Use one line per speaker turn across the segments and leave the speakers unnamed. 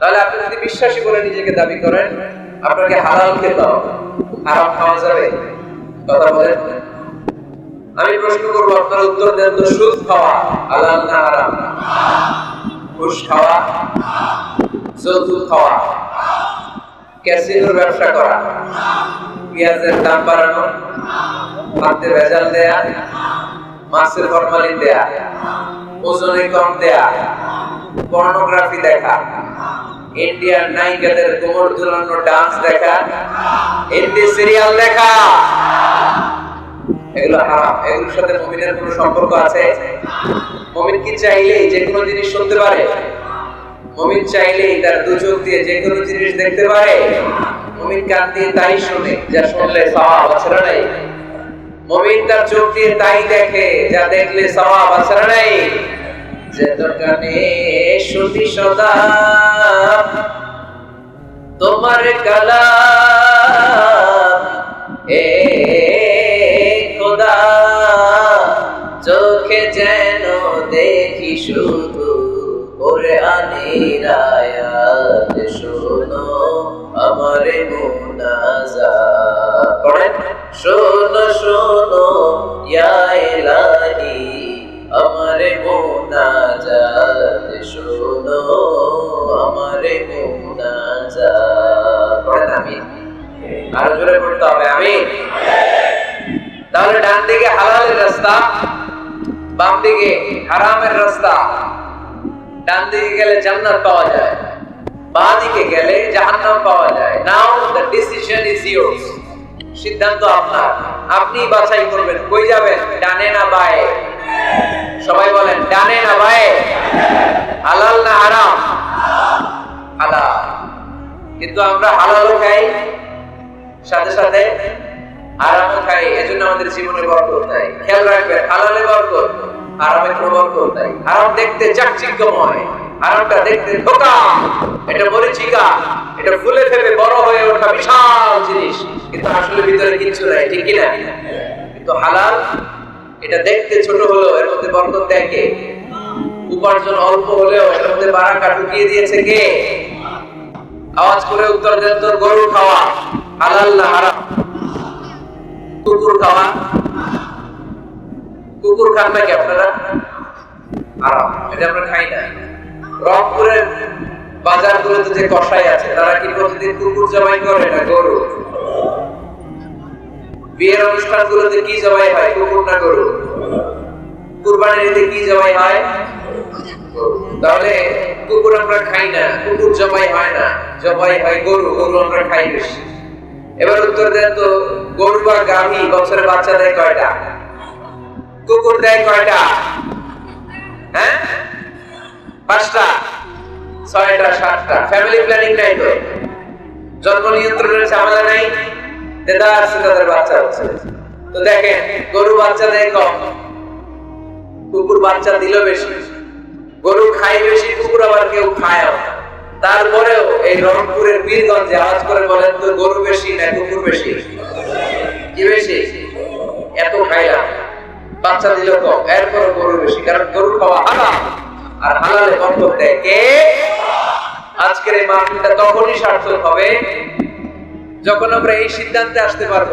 তাহলে আপনি যদি বিশ্বাসী বলে নিজেকে দাবি করেন, আপনাকে হালাল খেতে হবে। হারাম খাওয়া যাবে? কথা বলেন। আমি প্রশ্ন করব, আপনার উত্তর দেন তো, সুদ খাওয়া হালাল না হারাম? ঘুষ খাওয়া খাওয়া, ক্যাসিনোর ব্যবসা করা, পেঁয়াজের দাম বাড়ানো ভাতে ভেজাল দেয়া, মাছের ফরমালিন দেয়া, ওজনে কম দেয়া, পর্নোগ্রাফি দেখা। ইন্ডিয়ান নায়িকাদের কোমর দুলানো ডান্স দেখা, হিন্দি সিরিয়াল দেখা। এগুলো হারাম, এগুলোর সাথে মুমিনের কোনো সম্পর্ক আছে? মুমিন কি চাইলেই যে কোনো জিনিস শুনতে পারে? মুমিন চাইলেই তার দু চোখ দিয়ে যে কোনো জিনিস দেখতে পারে? মুমিন কান দিয়ে তাই শুনে, যা শুনলে সওয়াব আছে না নাই? মুমিন তার চোখ দিয়ে তাই দেখে, যা দেখলে সওয়াব আছে না নাই? যে দোকানে শুধু সদা। তোমার কালা এ খোদা। চোখে যেন দেখি শুধু ওরে আনিরায়াত শোনো আমার মুনাজা পড়েন। শোনো শোনো ইয়া ইলাহি আমার মুনাজাত শোনো আমার মুনাজাত পড়েন আমিন আরও জোরে পড়তে হবে আমিন তাহলে ডান দিকে হালালের রাস্তা বাম দিকে হারামের রাস্তা ডান দিকে গেলে জান্নাত পাওয়া যায় বাঁ দিকে গেলে জাহান্নাম পাওয়া যায় now the decision is yours সিদ্ধান্ত আপনার। আপনি বাছাই করবেন। কই যাবেন? ডানে না বায়ে? সবাই বলেন, ডানে না বায়ে? হালাল না হারাম? হালাল। কিন্তু আমরা হালালও খাই, সাথে সাথে আরামও খাই, এজন্য আমাদের জীবনে বরকত নাই। খেয়াল রাখবেন, হালালে বরকত আরামে কোনো বরকত নাই। আরাম দেখতে চাকচিক্যময়। আরামটা দেখতে ধোকা। এটা এটা ফুলে ফেপে বড় হয়ে ওঠা বিশাল জিনিস। কিন্তু আসলে ভিতরে নাই, ঠিক কিনা? কিন্তু হালাল, এটা দেখতে ছোট হলেও এর মধ্যে বরকত উপার্জন অল্প হলেও এর মধ্যে বারাকা ঢুকিয়ে দিয়েছে কে? আওয়াজ করে উত্তর দেন তো গরু খাওয়া হালাল না হারাম? কুকুর খাওয়া? কুকুর খান নাকি আপনারা? আরাম এটা আমরা খাই না। রংপুরের বাজারগুলোতে যে কষাই আছে, তারা কি প্রতিদিন কুকুর জবাই করে না গরু? বিয়ের অনুষ্ঠানগুলোতে কি জবাই হয়? কুকুর না গরু? কুরবানির কি জবাই হয়। তাহলে কুকুর আমরা খাই না, কুকুর জবাই হয় না, জবাই হয় গরু গরু আমরা খাই বেশি। এবার উত্তর দেন তো, গরু বা গাভী বছরে বাচ্চা দেয় কয়টা? কুকুর দেয় কয়টা? হ্যাঁ? পাঁচটা, ছয়টা, সাতটা। ফ্যামিলি প্ল্যানিং নাই তো জন্ম নাই। দেদা তাদের বাচ্চা হচ্ছে। তো দেখেন গরু বাচ্চা দেয় কম। কুকুর বাচ্চা দিল বেশি। গরু খাই বেশি, কুকুর আবার কেউ খায় তারপরেও এই রংপুরের বীরগঞ্জে আওয়াজ করে বলেন তো গরু বেশি না কুকুর বেশি? কি বেশি? এত খাইলাম। বাচ্চা দিল কম। এরপর গরু বেশি, কারণ গরু খাওয়া হালাল আর হালালে বরকত দেয় কে? আজকের এই মাহফিলটা তখনই সার্থক হবে যখন আমরা এই সিদ্ধান্তে আসতে পারব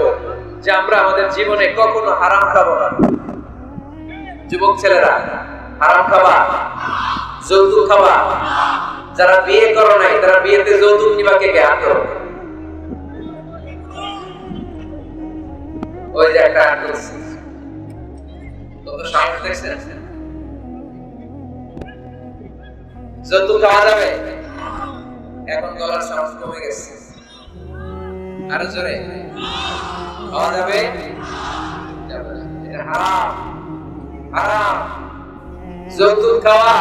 যে আমরা আমাদের জীবনে কখনো হারাম খাব না। যুবক ছেলেরা, হারাম খাবা, যৌতুক খাবা। যারা বিয়ে করো নাই, তারা বিয়েতে যৌতুক নিবা কে কে? হাত ওই যে একটা হাত। কত সাহস দেখছেন? যৌতুক খাওয়া যাবে? এখন গলার সাহস কমে গেছে। আরও জোরে। খাওয়া যাবে? খাওয়া,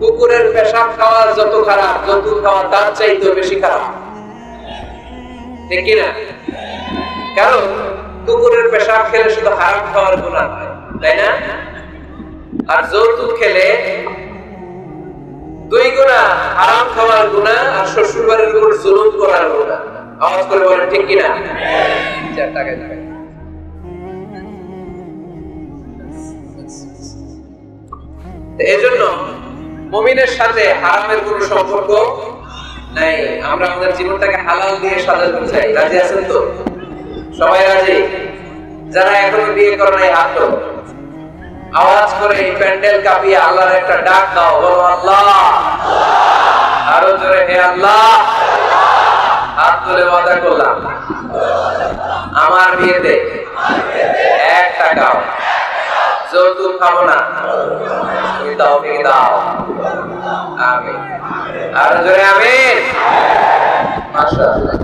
কুকুরের পেশাব খাওয়া যত খারাপ যৌতুক খাওয়া তার চাইতে বেশি খারাপ। ঠিক না কারণ কুকুরের পেশাব খেলে শুধু হারাম খাওয়ার গুণা হয় তাই না? আর যৌতুক খেলে দুই গুণা হারাম খাওয়ার গুণা আর শ্বশুর বাড়ির উপর জুলুম করার গুণা। আওয়াজ করে বলেন, ঠিক কিনা? চার টাকায় টাকায়। এই জন্য মুমিনের সাথে হারামের কোনো সম্পর্ক নাই। আমরা আমাদের জীবনটাকে হালাল দিয়ে সাজাতে চাই। রাজি আছেন তো? সবাই রাজি? যারা এখনও বিয়ে করে নাই, হাত। আওয়াজ করে এই প্যান্ডেল কাঁপিয়ে আল্লাহর একটা ডাক দাও, বলো আল্লাহ। আরও জোরে হে আল্লাহ। হাত তুলে ওয়াদা করলাম। আমার বিয়েতে এক টাকাও যৌতুক খাব না। দাও দাও। আমি আরও জোরে আমিন। মাশাআল্লাহ।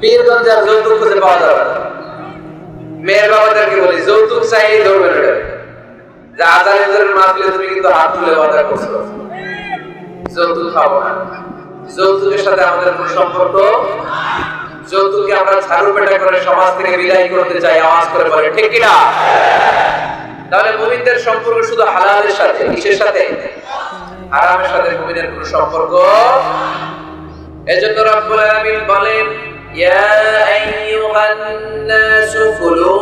পীরগঞ্জ আর যৌতুক খুঁজে পাওয়া যাবে মেয়ের বাবাদেরকে বলি, যৌতুক চাই ধরবে না। এটা। যে আজানের মাহফিলে তুমি কিন্তু হাত তুলে করছ। খাব না। সাথে আমাদের সম্পর্ক? আমরা ঝাড়ু পেটা করে সমাজ থেকে বিদায় করতে চাই, আওয়াজ করে বলে, ঠিক কিনা তাহলে মুমিনদের সম্পর্ক শুধু হালালের সাথে, কিসের সাথে? হারামের সাথে মুমিনের কোনো সম্পর্ক? এজন্য রব্বুল আলামিন বলেন, ইয়া আইয়ুহান নাসু কুলু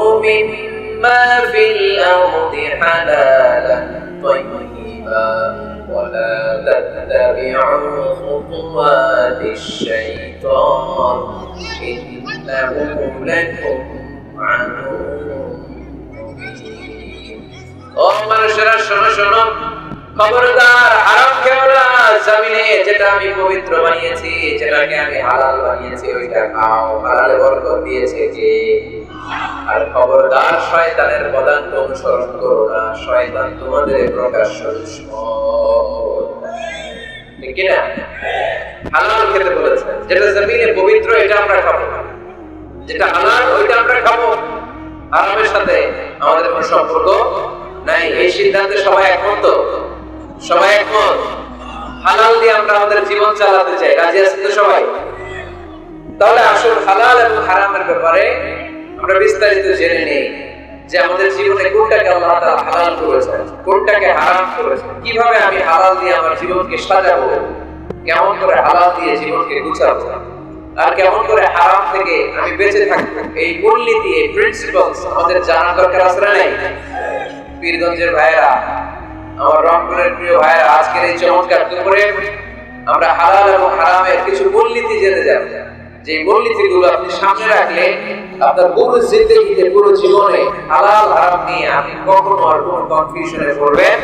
মিম্মা ফিল আরদি হালালান طيبا ولا تتبعوا خطوات الشيطان إنه لكم عدو مبين ও মানুষেরা শোনো শোনো খবরদার হারাম খেও না জমিনে যেটা আমি পবিত্র বানিয়েছি যেটাকে আমি হালাল বানিয়েছি ওইটা খাও হালালে বরকত দিয়েছে কে আর খবরদার শয়তানের পদাঙ্ক অনুসরণ করো না, শয়তান তোমাদের প্রকাশ্য দুশ্মন। কি না হালাল খেতে বলেছে। যেটা জমিনে পবিত্র, এটা আমরা খাব। যেটা হালাল, ওইটা আমরা খাব। হারামের সাথে আমাদের কোনো সম্পর্ক নাই। এই সিদ্ধান্তে সবাই একমত? সবাই একমত? হালাল দিয়ে আমরা আমাদের জীবন চালাতে চাই। রাজি আছেন তো সবাই? তাহলে আসল হালাল এবং হারামের ব্যাপারে আমরা বিস্তারিত জেনে নেই যে আমাদের জীবনে কোনটাকে আল্লাহ তাআলা হালাল করেছেন, কোনটাকে হারাম করেছেন, কীভাবে আমি হালাল দিয়ে আমার জীবনকে সাজাবো, কেমন করে হালাল দিয়ে জীবনকে গুছাবো, আর কেমন করে হারাম থেকে আমি বেঁচে থাকব, এই মূলনীতি এই প্রিন্সিপালস আমাদের জানা দরকার আছে নাই? পীরগঞ্জের ভাইয়েরা, আমার রংপুরের প্রিয় ভাইয়েরা, আজকের এই চমৎকার দুপুরে আমরা হালাল এবং হারামের কিছু মূলনীতি জেনে যাব। যে মূলনীতিগুলো আপনি সামনে রাখলে আপনার পুরো জিন্দগিতে পুরো জীবনে হালাল হারাম নিয়ে আপনি কখনো আর কোনো কনফিউশনে পড়বেন?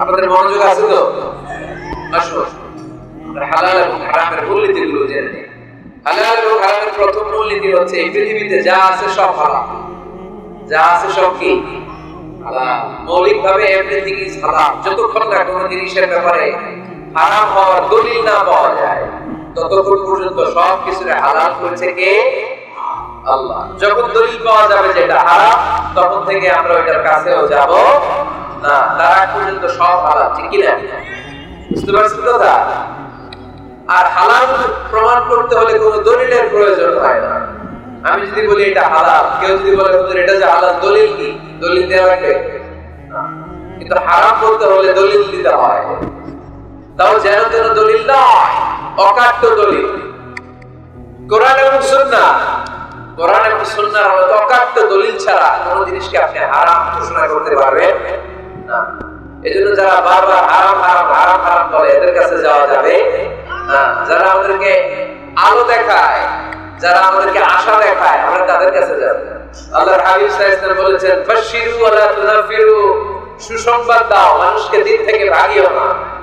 আপনাদের মনোযোগ আছে তো? হালাল এবং হারামের মূলনীতিগুলো জেনে হালাল এবং হারামের প্রথম মূলনীতি হচ্ছে এই পৃথিবীতে যা আছে সব হালাল। যা আছে সব কি? হালাল। মৌলিক ভাবে এভরিথিং ইজ হালাল। যতক্ষণ না কোনো জিনিসের ব্যাপারে হারাম হওয়ার দলিল না পাওয়া যায় ততক্ষণ পর্যন্ত সব কিছুরে হালাল করেছে কে? আল্লাহ। যখন দলিল পাওয়া যাবে হারাম, তখন থেকে আমরা ওইটার কাছেও যাব না। তার পর্যন্ত সব হালাল, ঠিক কি না বুঝতে পারছেন কথা? আর হালাল প্রমাণ করতে হলে কোনো দলিলের প্রয়োজন হয় না। আমি যদি বলি এটা হালাল, কেউ যদি বলে এটা যে হালাল, দলিল কি? দলিল দেওয়া লাগবে কিন্তু হারাম করতে হলে দলিল দিতে হয়। তাও যেন যেন দলিল নয়। অকাট্য দলিল। কোরআন এবং সুন্নাহ। কোরআন এবং সুন্নাহর মতো অকাট্য দলিল ছাড়া জিনিসকে আপনি হারাম ঘোষণা করতে পারবেন না। যারা বারবার হারাম হারাম হারাম হারাম বলে, এদের কাছে যাওয়া যাবে না। যারা আমাদেরকে আলো দেখায়, যারা আমাদেরকে আশা দেখায়, আমরা তাদের কাছে যাব। আল্লাহর হাবিব বলেছেন বাশিরু ওয়ালা তুনাফিরু। সুসংবাদ দাও, মানুষকে দিন থেকে ভাগিও না।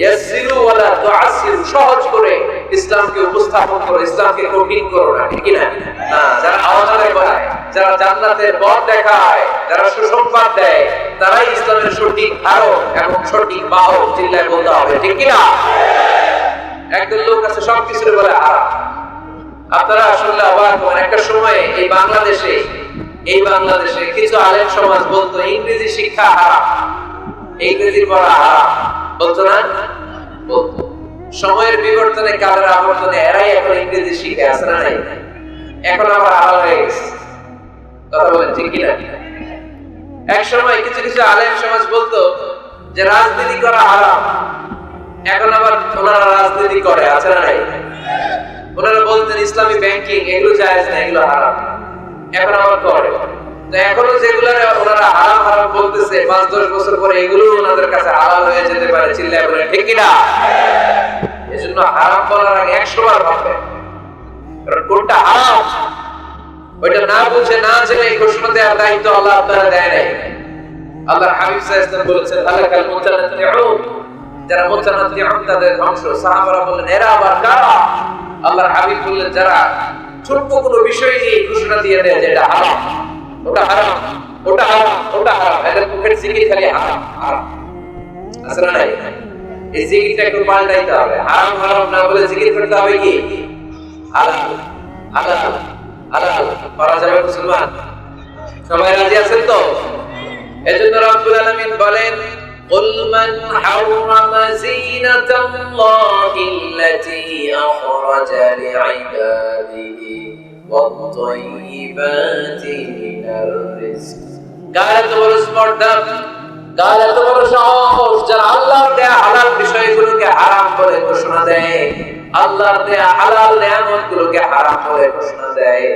ইয়াসিরু ওয়ালা তুআসিরু সহজ করে ইসলামকে উপস্থাপন করো, ইসলামকে কঠিন করো না, ঠিক না না, যারা আওয়াজে বাড়ায়, যারা জান্নাতের পথ দেখায়, যারা সুসংবাদ দেয়, তারাই ইসলামের সঠিক ধারক এবং সঠিক বাহক চিল্লায় বলতে হবে, ঠিক না একদল লোক আছে সব কিছুর বলে হারাম। আপনারা আসলে অবাক হবেন, একটা সময় এই বাংলাদেশে এই বাংলাদেশে কিছু আলেম সমাজ বলতো, ইংরেজি শিক্ষা হারাম, ইংরেজি পড়া হারাম। সময়ের বিবর্তনে কালের আবর্তনে এরাই এখন ইংরেজি শিখে আছে না নাই? এখন আবার হারাম হয়ে গেছে। কথা এক সময় কিছু কিছু আলেম সমাজ বলতো যে, রাজনীতি করা হারাম। এখন আবার ওনারা রাজনীতি করে, আছে না নাই? ওনারা বলতেন, ইসলামী ব্যাংকিং, এগুলো জায়েজ না, এগুলো হারাম। এখন আবার করে। এখনও যেগুলো ওনারা হারাম হারাম বলতেছে, পাঁচ দশ বছর পরে এগুলো ওনাদের কাছে হালাল হয়ে যেতে পারে, চিল্লায় বলে, ঠিক কিনা? হারাম বলার আগে একশো বার ভাববেন কারণ কোনটা হারাম, ওইটা না বুঝে, না জেনে এই দেওয়ার দায়িত্ব আল্লাহ আপনারা দেয় নাই। আল্লাহ হাবিব হালাকাল মুতানাত্তিউন যারা মুতানাত্তিউন তাদের ধ্বংস। সাহাবারা বললেন, এরা আবার কারা? হাবিব বললেন, যারা ছোট্ট কোনো বিষয় নিয়ে ঘোষণা দিয়ে দেয় যে এটা হারাম। ওটা হারাম ওটা হারাম ওটা হারাম এদের মুখের জিকির খালি হারাম হারাম আছে না নাই এই জিকিরটা একটু পাল্টাইতে হবে হারাম হারাম না বলে জিকির করতে হবে কি হালাল হালাল হালাল করা যাবে মুসলমান সবাই রাজি আছেন তো এজন্য রব্বুল আলামিন বলেন قل من حرم زينة الله التي أخرج لعباده والطيبات من الرزق قال تبر স্পর্ধা قال تبر সাহস যারা আল্লাহর দেয়া হালাল বিষয়গুলোকে হারাম বলে ঘোষণা দেয় আল্লাহর দেয়া হালাল নিয়ামতগুলোকে হারাম বলে ঘোষণা দেয়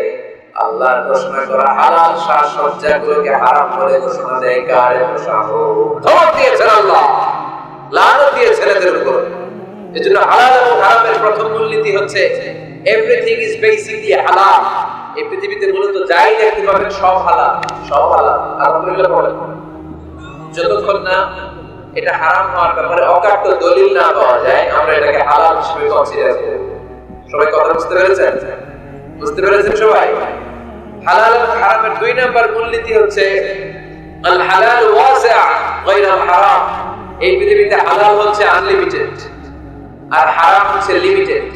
আল্লাহর ঘোষণা করা হালাল সাজসজ্জা গুলোকে হারাম বলে ঘোষণা দেয় কার এত সাহস ধমক দিয়েছেন আল্লাহ লানত দিয়েছেন এদের উপর এজন্য হালাল এবং হারামের প্রথম মূলনীতি হচ্ছে এভরিথিং ইজ বেসিকলি হালাল এই পৃথিবীতে মূলত যাই দেখতে পাবেন সব হালাল সব হালাল। আলহামদুলিল্লাহ বলেন। যতক্ষণ না এটা হারাম হওয়ার ব্যাপারে অকাট্য দলিল না পাওয়া যায়, আমরা এটাকে হালাল হিসেবে কনসিডার করি। সবাই কথা বুঝতে পেরেছেন? বুঝতে পেরেছেন সবাই? হালাল হারামের দুই নাম্বার মূলনীতি হচ্ছে, আল হালাল ওয়াসিআ গায়র আল হারাম। এই পৃথিবীতে হালাল হচ্ছে আনলিমিটেড আর হারাম হচ্ছে লিমিটেড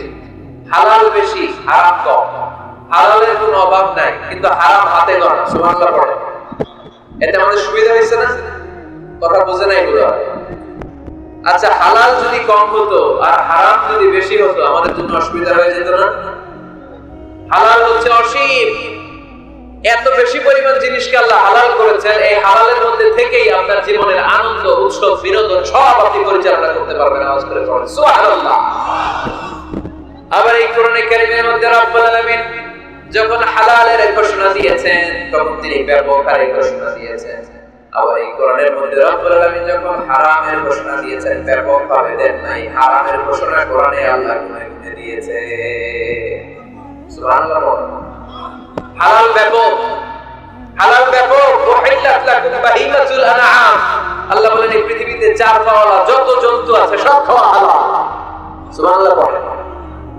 হালাল বেশি, হারাম কম। হালালের কোনো অভাব নাই, কিন্তু হারাম হাতে গণা সুবহানাল্লাহ পড়ে। এতে আমাদের সুবিধা হয়েছে না? কথা বোঝে নাই বোধ আচ্ছা হালাল যদি কম হতো আর হারাম যদি বেশি হতো, আমাদের জন্য অসুবিধা হয়ে যেত না? হালাল হচ্ছে অসীম। এত বেশি পরিমাণ জিনিসকে আল্লাহ হালাল করেছেন, এই হালালের মধ্যে থেকেই আপনার জীবনের আনন্দ, উৎসব, বিনোদন সব আপনি পরিচালনা করতে পারবেন। আওয়াজ করে সুবহানাল্লাহ। আবার এই কোরআনে কারিমের মধ্যে রব্বুল আলামিন যখন হালালের ঘোষণা দিয়েছেন, তখন তিনি ব্যবহারের ঘোষণা দিয়েছেন। আবার এই কোরআনের মধ্যে আলামিন যখন হারামের ঘোষণা দিয়েছেন ব্যাপকভাবে দেন নাই, হারামের ঘোষণা কোরআনে আল্লাহ দিয়েছে। সুবহানাল্লাহ হালাল ব্যাপক হালাল ব্যাপক লাকুম বাহিমাতুল আনআম। আল্লাহ বলেন, এই পৃথিবীতে চার পাওয়ালা যত জন্তু আছে, সব খাওয়া হালাল। সুবহানাল্লাহ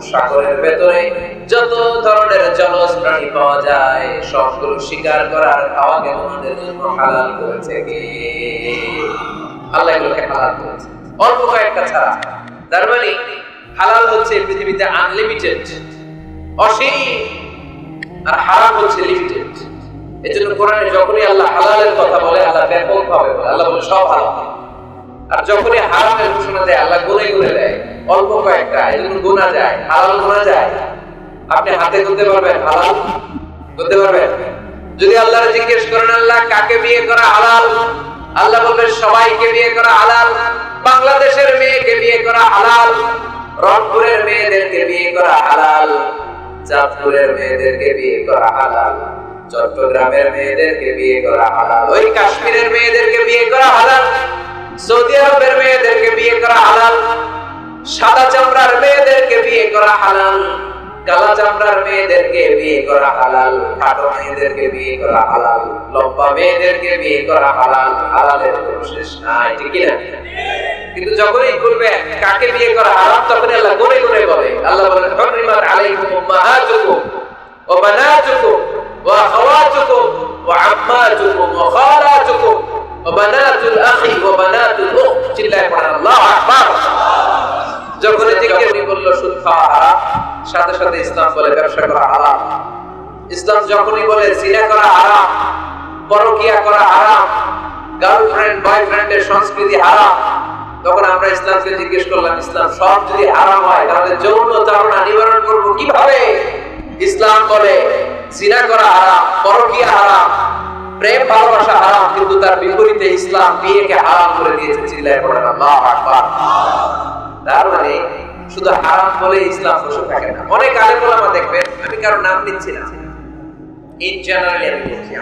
সাগরের ভেতরে যত ধরনের জলজ প্রাণী পাওয়া যায়, সবগুলো শিকার করার খাওয়া কেন আমাদের জন্য হালাল করেছে কে? আল্লাহ এগুলোকে হালাল করেছে। অল্প কয়েকটা ছাড়া। তার মানে হালাল হচ্ছে পৃথিবীতে আনলিমিটেড অসীম আর হারাম হচ্ছে লিমিটেড এই জন্য কোরআনে যখনই আল্লাহ হালালের কথা বলে, আল্লাহ ব্যাপক ভাবে বলে। আল্লাহ বলে, সব হালাল। আর যখনই হারামের ঘোষণা দেয়, আল্লাহ গুনে গুনে দেয়। অল্প কয়েকটা, এই গোনা যায়, হালাল গোনা যায়। আপনি হাতে গুনতে পারবেন, হালাল? গুনতে পারবেন? যদি আল্লাহর জিজ্ঞেস করেন, আল্লাহ, কাকে বিয়ে করা হালাল? আল্লাহ বলবেন, সবাইকে বিয়ে করা হালাল। বাংলাদেশের মেয়েকে বিয়ে করা হালাল। রংপুরের মেয়েদেরকে বিয়ে করা হালাল। চাঁদপুরের মেয়েদেরকে বিয়ে করা হালাল। চট্টগ্রামের মেয়েদেরকে বিয়ে করা হালাল। ওই কাশ্মীরের মেয়েদেরকে বিয়ে করা হালাল। সৌদি আরবের মেয়েদেরকে বিয়ে করা হালাল। সাদা চামড়ার মেয়েদেরকে বিয়ে করা হালাল, কালা চামড়ার মেয়েদেরকে বিয়ে করা হালাল, খাটো মেয়েদেরকে বিয়ে করা হালাল, লম্বা মেয়েদেরকে বিয়ে করা হালাল, হালালের কোনো শেষ নাই, ঠিক না কিন্তু যখনই করবে কাকে বিয়ে করা হারাম? তখন আল্লাহ গুনে গুনে বলে। আল্লাহ বলেন, হরিমাত আলাইকুম উম্মাহাতুকুম ওয়া বানাতুকুম ওয়া আখাওয়াতুকুম ওয়া আম্মাতুকুম ওয়া খালাতুকুম ওয়া বানাতুল আখি ওয়া বানাতুল উখত চিল্লায় পড়েন, আল্লাহু আকবার। যখন জিকির বলল সুদ খাওয়া হারাম সাথে সাথে ইসলাম বলে ব্যবসা করা হারাম। ইসলাম যখনই বলে জিনা করা হারাম, পরকিয়া করা হারাম, গার্লফ্রেন্ড, বয়ফ্রেন্ডের সংস্কৃতি হারাম, তখন আমরা ইসলামকে জিজ্ঞেস করলাম, ইসলাম সব যদি হারাম হয়, তাহলে যৌন চালনা নিবারণ করব কীভাবে? ইসলাম বলে, জিনা করা হারাম, পরকিয়া হারাম, প্রেম, ভালোবাসা হারাম, কিন্তু তার বিপরীতে ইসলাম বিয়েকে হারাম করে দিয়েছে চিল্লায় পড়েন আল্লাহু আকবার। মানে শুধু হারাম বলে ইসলাম বসে থাকে না। অনেক আলেম দেখবেন, আমি কারও নাম নিচ্ছি না। ইন জেনারেলি আমি বলছি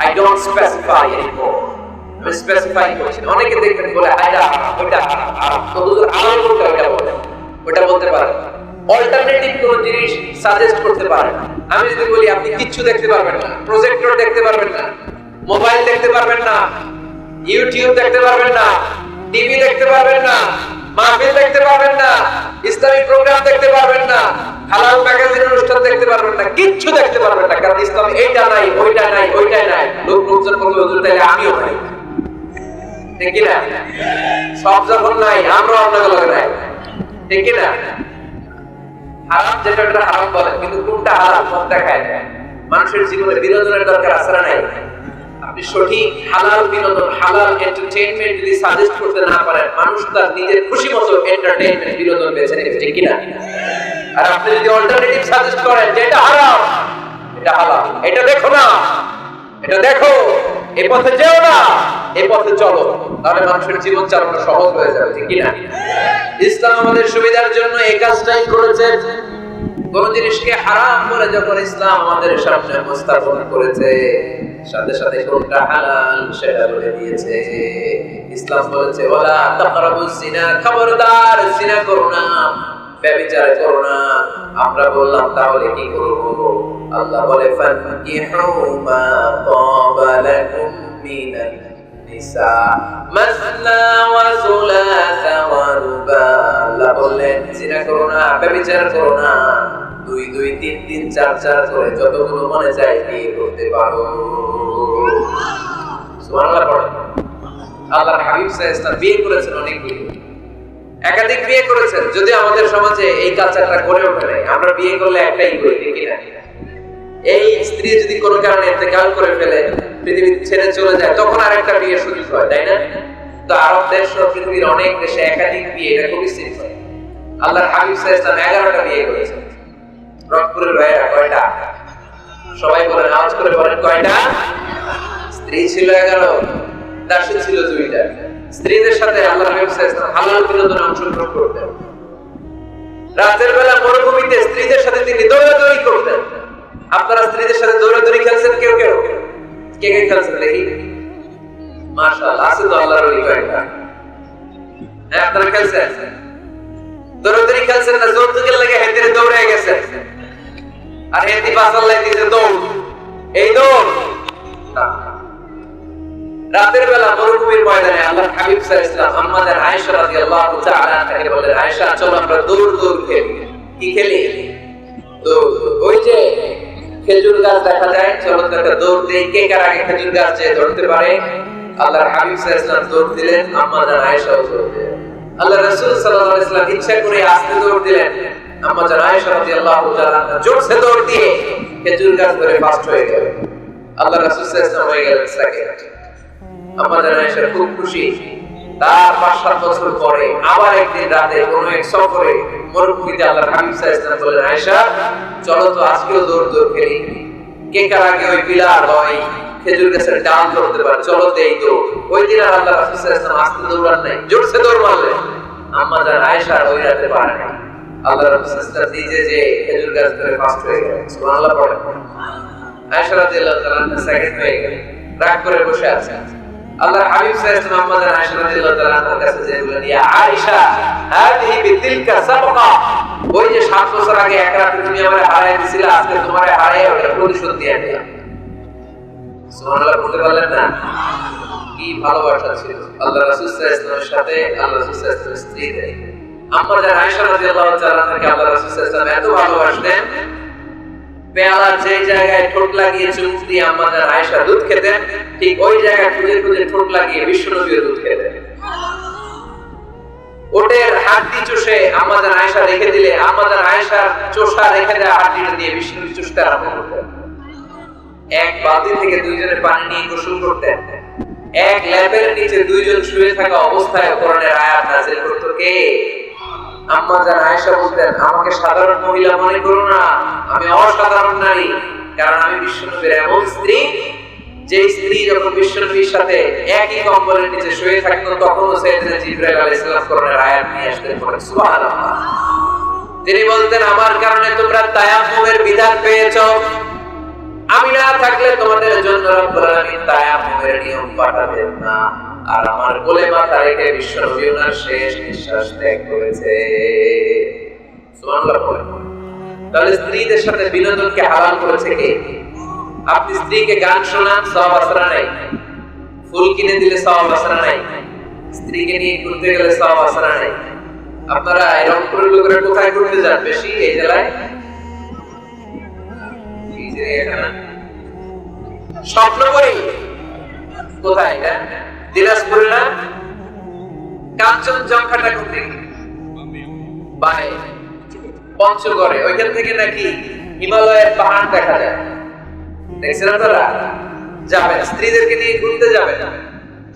আই ডোন্ট স্পেসিফাই এনিমোর আমি স্পেসিফাই করছি অনেকে দেখবেন বলে, আইডা তো হুজুর হারাম বলতে ওইটা বলে ওইটা বলতে পারে অল্টারনেটিভ কোন জিনিস সাজেস্ট করতে পারে আমি যদি বলি, আপনি কিচ্ছু দেখতে পারবেন না প্রজেক্টর দেখতে পারবেন না মোবাইল দেখতে পারবেন না ইউটিউব দেখতে পারবেন না টিভি দেখতে পারবেন না মাহফিল দেখতে না, ইসলামিক প্রোগ্রাম দেখতে না, হালাল ম্যাগাজিন অনুষ্ঠান দেখতে পারবেন না, কিচ্ছু দেখতে পারবেন না, কারণ ইসলাম এইটা নাই, ওইটা নাই ওইটা নাই। লোক আমিও নাই। ঠিক না সব যখন নাই আমরা নাই। ঠিক না হারাম যেটা হারাম বলে, কিন্তু কোনটা হারাম খায়? মানুষের জীবনে বিনোদনের দরকার না নাই? সঠিক হালাল বিনোদন, হালাল এন্টারটেইনমেন্ট যদি সাজেস্ট করতে না পারেন, মানুষ তার নিজের খুশি মতো এন্টারটেইনমেন্ট বিনোদন বেছে কিনা? আর আপনি যদি অল্টারনেটিভ সাজেস্ট করেন যে এটা হারাম, এটা হালাল, এটা দেখো না, এটা দেখো পথে যেও না পথে চলো, তাহলে মানুষের জীবন চালানো সহজ হয়ে যাবে, ঠিক কিনা? ইসলাম আমাদের সুবিধার জন্য এই কাজটাই করেছে। কোন জিনিসকে হারাম করে যখন ইসলাম আমাদের সামনে উপস্থাপন করেছে সাথে সাথে কোনটা হালাল সেটা বলে দিয়েছে। ইসলাম বলেছে ওলা তাকরাবুজ জিনা খবরদার জিনা করো না ব্যভিচার করো না। আমরা বললাম, তাহলে কি করব? আল্লাহ বলে, ফানকিহু মা তাবা লাকুম মিনান নিসা মাসনা ওয়া সুলাসা ওয়া রুবা। আল্লাহ বললেন জিনা করো না ব্যভিচার করো না। দুই দুই, তিন তিন, চার চার করে যতগুলো মনে চায় বিয়ে করতে পারো। একাধিক বিয়ে করেছেন যদি আমাদের সমাজে এই কালচারটা গড়ে ওঠে নাই। আমরা বিয়ে করলে একটাই করি এই স্ত্রী যদি কোনো কারণে ইন্তেকাল করে ফেলে, পৃথিবী ছেড়ে চলে যায়, তখন আর একটা বিয়ে সুযোগ হয়, তাই না? তো আরব দেশ পৃথিবীর অনেক দেশে একাধিক বিয়ে, এটা খুবই সিম্পল আল্লাহর হাবিব আলাইহি এগারোটা বিয়ে করেছেন। রংপুরের ভাইয়েরা কয়টা? সবাই বলেন, আওয়াজ করে বলেন, কয়টা? স্ত্রী ছিল এগারো, দাসী ছিল দুইটা। স্ত্রীদের সাথে আল্লাহ হালাল বিনোদনে অংশগ্রহণ করতেন। রাতের বেলা মরুভূমিতে স্ত্রীদের সাথে তিনি দৌড়াদৌড়ি করতেন। আপনারা স্ত্রীদের সাথে দৌড়াদৌড়ি খেলছেন কেউ কেউ? কে কে খেলছেন দেখি? মাশাআল্লাহ, আছে তো আল্লাহর ওই কয়েকটা। হ্যাঁ আপনারা খেলছেন? দৌড়াদৌড়ি খেলছেন না, জোর দৌড়ে আর দৌড়। এই দৌড়। না। রাতের বেলা মরুভূমির ময়দানে আল্লাহর হাবিব সাল্লাল্লাহু আলাইহি আমাদের আয়েশা রাদিয়াল্লাহু তাআলা তাকে বললেন, আয়েশা, চলো আমরা দৌড় দৌড় খেলি। কি খেলি? দৌড়। ওই যে খেজুর গাছ দেখা যায়, চলো দৌড় দেই। কে কার আগে খেজুর গাছ যে ধরতে পারে? আল্লাহর হাবিব সাল্লাল্লাহু আলাইহি দিলেন আমাদের আয়েশা আল্লাহ রাসূল সাল্লাল্লাহু আলাইহি ওয়াসাল্লাম ইচ্ছা করে আস্তে দৌড় দিলেন। আমাদের আয়েশা রাদিয়াল্লাহু তাআলা দৌড় দিয়ে খেজুর গাছ ধরে হয়ে গেল। আল্লাহ রাসূল সাল্লাল্লাহু আলাইহি ওয়াসাল্লাম হয়ে গেলেন আমাদের আয়েশা খুব খুশি। তার পাঁচ সাত বছর পরে আবার একদিন রাতে কোনো এক সফরে মরুভূমিতে আল্লাহর হাবিব সাল্লাল্লাহু আলাইহি বলেন, আয়েশা, চলো তো আজকেও দৌড় দৌড় খেলি। কে কার আগে ওই পিলার হয় খেজুর গাছের ডাল ধরতে পারে? চলো দেই তো ওই দিন আর আল্লাহ রাসূল সাল্লাল্লাহু আলাইহি আস্তে দৌড়ান নাই। জোরসে দৌড় মারলেন। আম্মা জান আয়েশা ওই রাতে পারে না। আল্লাহ রাসূল আলাইহি নিজে যে খেজুর গাছ ধরে ফাস্ট হয়ে গেলেন। সুবহানাল্লাহ পড়ে আয়েশা রাদিয়াল্লাহু তাআলা সেকেন্ড হয়ে গেলেন। রাগ করে বসে আছেন। আল্লাহ হাবিব সাল্লাল্লাহু আলাইহি ওয়াসাল্লাম আয়েশা রাদিয়াল্লাহু তাআলা তার কাছে যে বললেন ইয়া আয়েশা হাদিহি বিতিলকা সাবকা ওই যে সাত বছর আগে এক রাতে তুমি আমারে হারায় দিছিলে আজকে তোমারে হারায় ওটা প্রতিশোধ দিয়ে দিলাম সুবহানাল্লাহ বলতে পারলেন না কি ভালোবাসা ছিল আল্লাহ রাসূল সাল্লাল্লাহু আলাইহি সাথে আল্লাহ রাসূল সাল্লাল্লাহু আলাইহি স্ত্রী দেয় আম্মা জান আয়েশা রাদিয়াল্লাহু তাআলা তাকে আল্লাহ রাসূল সাল্লাল্লাহু আলাইহি এত ভালোবাসতেন পেয়ালার যে জায়গায় ঠোঁট লাগিয়ে চুমুক দিয়ে আমাদের আয়েশা দুধ খেতেন, ঠিক ওই জায়গায় খুঁজে খুঁজে ঠোঁট লাগিয়ে বিষ্ণুনবীও দুধ খেতেন। ওটের হাড্ডি চষে আমাদের আয়েশা রেখে দিলে আমাদের আয়েশার চোষা রেখে দেওয়া হাড্ডিটা দিয়ে বিষ্ণু চুষতে আরম্ভ এক বালতি থেকে দুইজনে পানি নিয়ে গোসল করতেন। এক ল্যাপের নিচে দুইজন শুয়ে থাকা অবস্থায় কোরআনের আয়াত নাযিল করতে কে? আম্মা আয়েশা বলতেন, আমাকে সাধারণ মহিলা মনে করো না, আমি অসাধারণ নারী। কারণ আমি বিশ্বনবীর এমন স্ত্রী, যে স্ত্রী যখন বিশ্বনবীর সাথে একই কম্বলের নিচে শুয়ে থাকতো, তখন জিবরাইল আলাইহিস সালাম আয়াত নিয়ে সুবহানাল্লাহ। তিনি বলতেন, আমার কারণে তোমরা তায়াম্মুমের বিধান পেয়েছ। আমি না থাকলে তোমাদের জন্য রব্বুল আলামিন তায়াম্মুমের নিয়ম পাঠাতেন না। আর আমার কোলে মাথা রেখে বিশ্ব নবী শেষ নিঃশ্বাস ত্যাগ করেছে। সুবহানাল্লাহ বলেন। তাহলে স্ত্রীদের সাথে বিনোদনকে হালাল করেছে কে? আপনি স্ত্রীকে গান শোনান সব আসরা নাই। ফুল কিনে দিলে সব আসরা নাই। স্ত্রীকে নিয়ে ঘুরতে গেলে সব আসরা নাই। আপনারা রংপুরের লোকেরা কোথায় ঘুরতে যান? বেশি এই জেলায়। স্বপ্ন করি কোথায় এটা? দিনাজপুরে না কাঞ্চন জঙ্ঘাটা ঘুরতে বাই পঞ্চগড়ে। ওইখান থেকে নাকি হিমালয়ের পাহাড় দেখা যায়। দেখছেন আপনারা যাবেন। স্ত্রীদেরকে নিয়ে ঘুরতে যাবেন।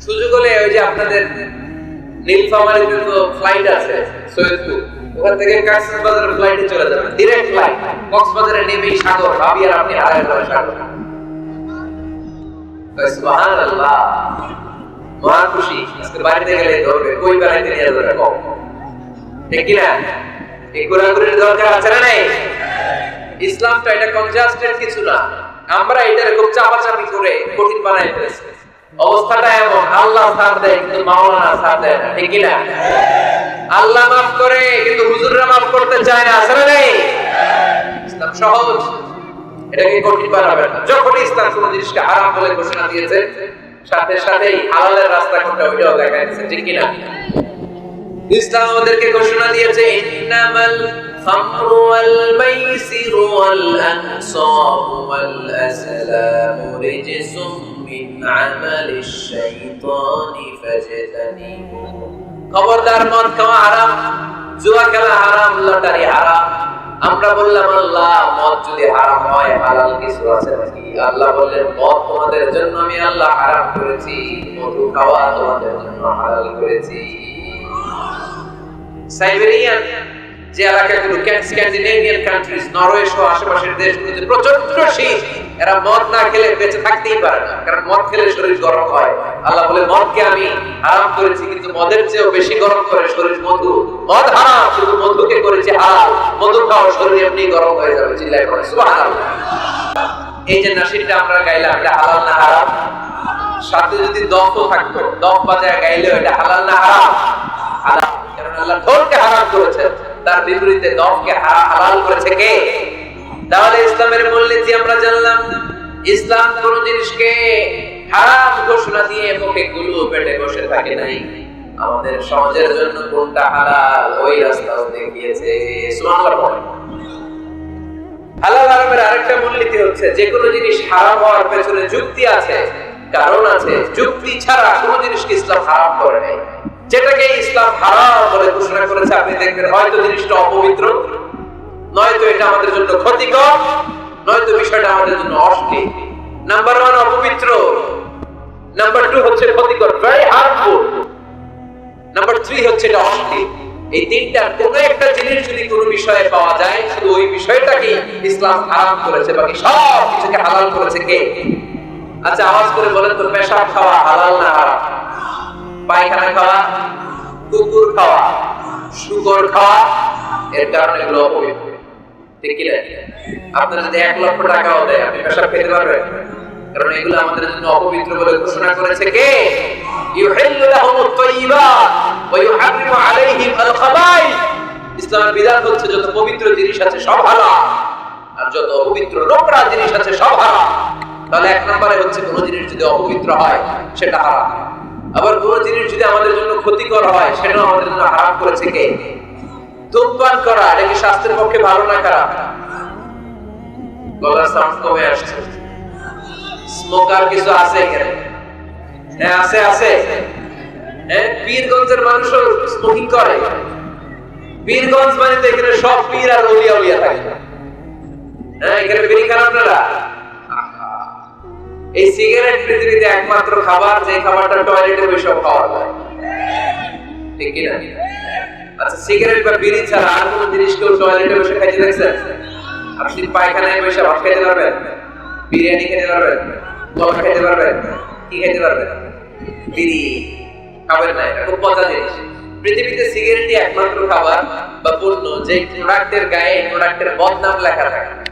সুযোগ হলে ওই যে আপনাদের নীলফামারীতে তো ফ্লাইট আছে, সৈয়দপুর। ওখান থেকে কক্সবাজারের ফ্লাইটে চলে যাবেন। ডিরেক্ট ফ্লাইট কক্সবাজারে নেমেই সাগর। ভাবি আর আপনি হারায় যাবেন সাগর। সুবহানাল্লাহ। মহা খুশি। আজকে বাড়িতে গেলে ধরবে কই বেড়াইতে নিয়ে যাবে কম ঠিক কিনা এই ঘোরাঘুরির দরকার আছে না নাই? ইসলামটা এটা কনজাস্টেড কিছু না। আমরা এটার খুব চাপাচাপি করে কঠিন বানাই ফেলেছি। অবস্থাটা এমন, আল্লাহ সাথ দেয়, কিন্তু মাওলানা সাথ দেয় না। ঠিক কিনা আল্লাহ মাফ করে, কিন্তু হুজুররা মাফ করতে চায় না। না নেই? ইসলাম সহজ। এটাকে কঠিন বানাবেন না। যখন ইসলাম কোন জিনিসকে হারাম বলে ঘোষণা দিয়েছে সাথে সাথেই হালালের রাস্তা কোনটা ওইটাও দেখা যাচ্ছে ঠিক কিনা? ইসলাম আমাদেরকে ঘোষণা দিয়েছে, ইন্নামাল ওয়াল মাইসিরু ওয়াল আসলামু রিজসুম মিন আমালিশ শাইতানি ফাজতানিবু। খবরদার মদ খাওয়া হারাম, জুয়া খেলা হারাম, লটারি হারাম। আমরা বললাম, আল্লাহ, মদ যদি হারাম হয়, হালাল কিছু আছে নাকি? আল্লাহ বললেন, মদ তোমাদের জন্য আমি আল্লাহ হারাম করেছি, মধু খাওয়া তোমাদের জন্য হালাল করেছি। সাইবেরিয়ান যে এলাকাগুলো স্ক্যান্ডিনেভিয়ান কান্ট্রিজ নরওয়ে সহ আশেপাশের দেশগুলোতে প্রচণ্ড শীত এরা মদ না খেলে বেঁচে থাকতেই পারে না। কারণ মদ খেলে শরীর গরম হয়। আল্লাহ বলে, মদকে আমি হারাম করেছি, কিন্তু মদের চেয়েও বেশি গরম করে শরীর মধু। মদ হারাম, কিন্তু মধুকে করেছি হালাল। মধু খাওয়া শরীর এমনি গরম হয়ে যাবে। চিল্লাই করে এই যে নাসিরটা আমরা গাইলাম, এটা হালাল না হারাম? সাথে যদি দফ থাকতো, দফ বাজায় গাইলেও এটা হালাল না হারাম? হালাল, কারণ আল্লাহ ঢোলকে হারাম করেছে তার বিপরীতে দফকে হালাল করেছে কে? তাহলে ইসলামের মূলনীতি আমরা জানলাম, ইসলাম কোন জিনিসকে হারাম ঘোষণা দিয়ে মুখে গুলো পেটে বসে থাকে নাই। আমাদের সমাজের জন্য কোনটা হালাল, ওই দেখিয়েছে হালাল হারামের আরেকটা মূলনীতি হচ্ছে, যে কোনো জিনিস হারাম হওয়ার পেছনে যুক্তি আছে, কারণ আছে। যুক্তি ছাড়া কোনো জিনিসকে ইসলাম হারাম করে নাই। যেটাকে ইসলাম হারাম বলে ঘোষণা করেছে, আপনি দেখবেন হয়তো জিনিসটা অপবিত্র, নয়তো এটা আমাদের জন্য ক্ষতিকর, নয়তো বিষয়টা আমাদের জন্য অশ্লীল নাম্বার ওয়ান অপবিত্র। নাম্বার টু হচ্ছে ক্ষতিকর ভেরি হার্মফুল নাম্বার থ্রি হচ্ছে এটা অশ্লীল এই তিনটা, কোন একটা জিনিস যদি কোনো বিষয়ে পাওয়া যায়, শুধু ওই বিষয়টাকে ইসলাম হারাম করেছে, বাকি সব কিছুকে হালাল করেছে কে? আচ্ছা আওয়াজ করে বলেন তো, পেশাব খাওয়া হালাল না হারাম? পায়খানা খাওয়া, কুকুর খাওয়া, শুকর খাওয়া, এর কারণে এগুলো অপবিত্র যদি এক লক্ষ টাকাও দেয়, আপনি পারবেন। কারণ এগুলো আমাদের জন্য অপবিত্র বলে ঘোষণা করেছে কে? ইউহিল্লু লাহুমুত ওয়া ইউহাররিমু আলাইহিম আল ইসলামের বিধান হচ্ছে যত পবিত্র জিনিস আছে সব হালাল, আর যত অপবিত্র নোংরা জিনিস আছে সব হারাম। তাহলে এক নম্বরে হচ্ছে কোন জিনিস যদি অপবিত্র হয়, সেটা হারাম। আবার কোন জিনিস যদি আমাদের জন্য ক্ষতিকর হয়, সেটাও আমাদের জন্য হারাম করেছে কে? ধূমপান করা, এটা কি স্বাস্থ্যের পক্ষে ভালো না খারাপ? গলার সাউন্ড কমে আসছে। স্মোকার কিছু আছে এখানে? হ্যাঁ আছে আছে। হ্যাঁ পীরগঞ্জের মানুষও স্মোকিং করে। পীরগঞ্জ মানে তো এখানে সব পীর আর অলিয়া উলিয়া থাকে। হ্যাঁ এখানে বিড়ি খান আপনারা? এই সিগারেট পৃথিবীতে একমাত্র খাবার, যে খাবারটা টয়লেটে বসে খাওয়া যায়। ঠিক কিনা? আচ্ছা সিগারেট বা বিড়ি ছাড়া আর কোনো জিনিস কেউ টয়লেটে বসে খাইতে দেখছেন? আপনি পায়খানায় বসে ভাত খাইতে পারবেন? বিরিয়ানি খেতে পারবেন? কলা খেতে পারবেন? কি খেতে পারবেন? বিড়ি। খাবেন না, এটা খুব মজা জিনিস। পৃথিবীতে সিগারেটই একমাত্র খাবার বা পণ্য, যে প্রোডাক্টের গায়ে প্রোডাক্টের বদনাম লেখা থাকে।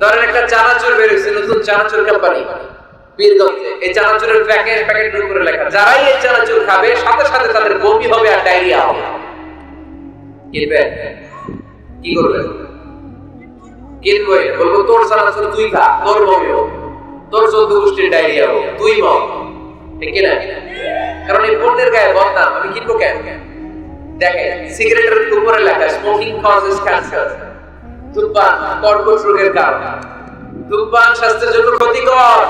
ধরেন একটা চানাচুর বের হয়েছে নতুন চানাচুর কোম্পানি বীরগঞ্জে এই চানাচুরের প্যাকেট প্যাকেটের উপরে লেখা। যারাই এই চানাচুর খাবে, সাথে সাথে তাদের বমি হবে আর ডায়রিয়া হবে। কি বলব, তোর চানাচুর তুই খা, তোর বমি তোর চোদ্দ গোষ্ঠীর ডায়রিয়া তুই মগ ঠিক কিনা? কারণ এই পণ্যের গায়ে বদনাম আমি কিনবো কেন? দেখেন, সিগারেটের উপরে লেখা স্মোকিং কজেস ক্যান্সার ধূমপান কর্কট রোগের কারণ ধূমপান স্বাস্থ্যের জন্য ক্ষতিকর।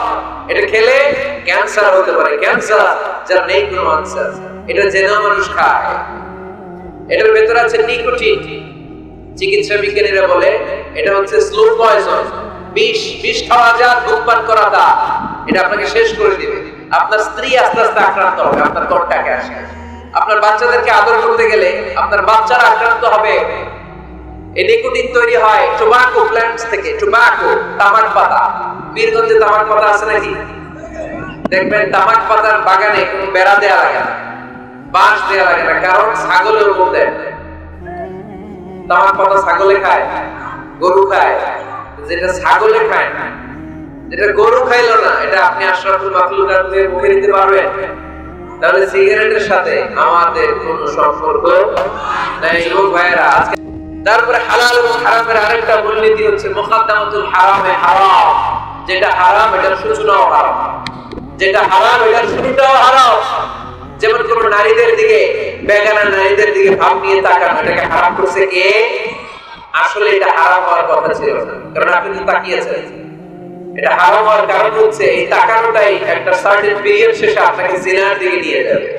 এটা খেলে ক্যান্সার হতে পারে। ক্যান্সার যার নেই কোনো আনসার। এটা মানুষ খায়। এটার আছে নিকোটিন। চিকিৎসা বিজ্ঞানীরা বলে, এটা হচ্ছে স্লো পয়জন। বিষ বিষ খাওয়া যা ধূমপান করা তা এটা আপনাকে শেষ করে দিবে। আপনার স্ত্রী আস্তে আস্তে আক্রান্ত হবে, আপনার কন্টাকে আসে আপনার বাচ্চাদেরকে আদর করতে গেলে আপনার বাচ্চারা আক্রান্ত হবে। নিকোটিন তৈরি হয় টোবাকো প্ল্যান্টস থেকে, টোবাকো তামাক পাতা বীরগঞ্জে তামাক পাতা আছে নাকি? দেখবেন তামাক পাতার বাগানে কোনো বেড়া দেয়া লাগে না, বাঁশ দেয়া লাগে না, কারণ ছাগলের উপর দেয় তামাক পাতা ছাগলে খায়, গরু খায়, যেটা ছাগলে খায় না যেটা গরু খাইলো না, এটা আপনি আশরাফুল দিয়ে মুখে নিতে পারবেন। তাহলে সিগারেটের সাথে আমাদের কোনো সম্পর্ক নাই ভাইয়েরা, আজকে তারপরে হালাল এবং হারামের আরেকটা মূলনীতি হচ্ছে মুকাদ্দামাতুল হারামে হারাম। যেটা হারাম এটার সূচনাও হারাম। যেটা হারাম এটার শুরুটাও হারাম। যেমন কোন নারীদের দিকে, বেগানা নারীদের দিকে ভাব নিয়ে তাকানো, এটাকে হারাম করছে কে? আসলে এটা হারাম হওয়ার কথা ছিল কারণ আপনি তো তাকিয়েছেন। এটা হারাম হওয়ার কারণ হচ্ছে এই তাকানোটাই একটা সার্টেন পিরিয়ড শেষে আপনাকে জিনার দিকে নিয়ে যাবে।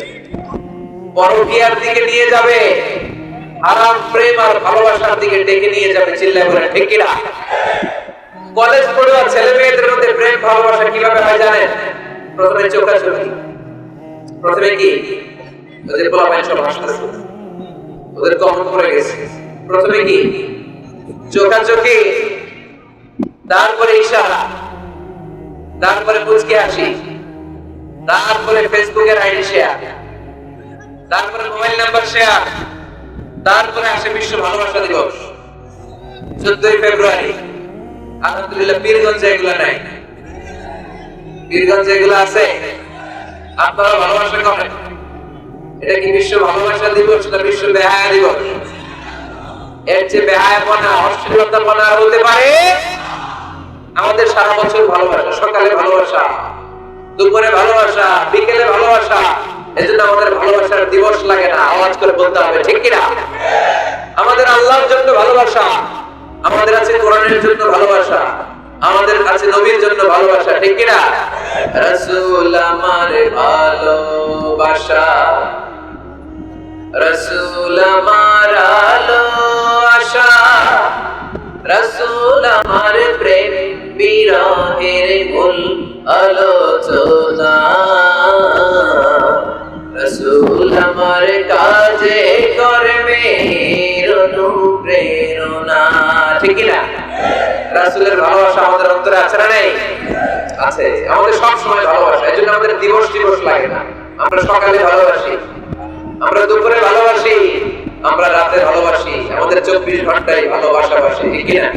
পরকীয়ার দিকে নিয়ে যাবে। হারাম প্রেম আর ভালোবাসার দিকে ডেকে নিয়ে যাবে চিল্লা করে, ঠিক কিনা কলেজ পড়ুয়া ছেলে মেয়েদের মধ্যে প্রেম, ভালোবাসা কীভাবে হয় জানেন? প্রথমে চোখাচোখি। প্রথমে কি? ওদের বলা হয় সব হাসতেছে ওদের কমন পড়ে গেছে। প্রথমে কি? চোখাচোখি। তারপরে ইশারা। তারপরে মুচকে আসি তারপরে ফেসবুকের আইডি শেয়ার। তারপরে মোবাইল নাম্বার শেয়ার। তারপরে আসে বিশ্ব ভালোবাসা দিবস। চোদ্দই ফেব্রুয়ারি। আলহামদুলিল্লাহ, পীরগঞ্জে এগুলো নাই। পীরগঞ্জে এগুলো আছে। আপনারা ভালোবাসা করেন। এটা কি বিশ্ব ভালোবাসা দিবস না বিশ্ব বেহায়া দিবস? এর যে বেহায়া মনা অশ্লীলতা হতে পারে আমাদের সারা বছর ভালোবাসা, সকালে ভালোবাসা, দুপুরে ভালোবাসা, বিকেলে ভালোবাসা এজন্য আমাদের ভালোবাসার দিবস লাগে না, আওয়াজ করে বলতে হবে, ঠিক কিনা? আমাদের আল্লাহর জন্য ভালোবাসা, আমাদের আছে কোরআনের জন্য ভালোবাসা, আমাদের কাছে নবীর জন্য ভালোবাসা, ঠিক কিনা? রাসূল আমার ভালোবাসা, রাসূল আমার আলো রাসূল আমার প্রেম বিরহের মূল আলোচনা। রাসূল আমার কাজে করবে অনুপ্রেরণা। ঠিক না? রাসূলের ভালোবাসা আমাদের অন্তরে আছে না আছে। আমাদের সব সময় ভালোবাসা এজন্য আমাদের দিবস দিবস লাগে না। আমরা সকালে ভালোবাসি, আমরা দুপুরে ভালোবাসি, আমরা রাতে ভালোবাসি। আমাদের চব্বিশ ঘন্টায় ভালোবাসা বাসি। ঠিক না?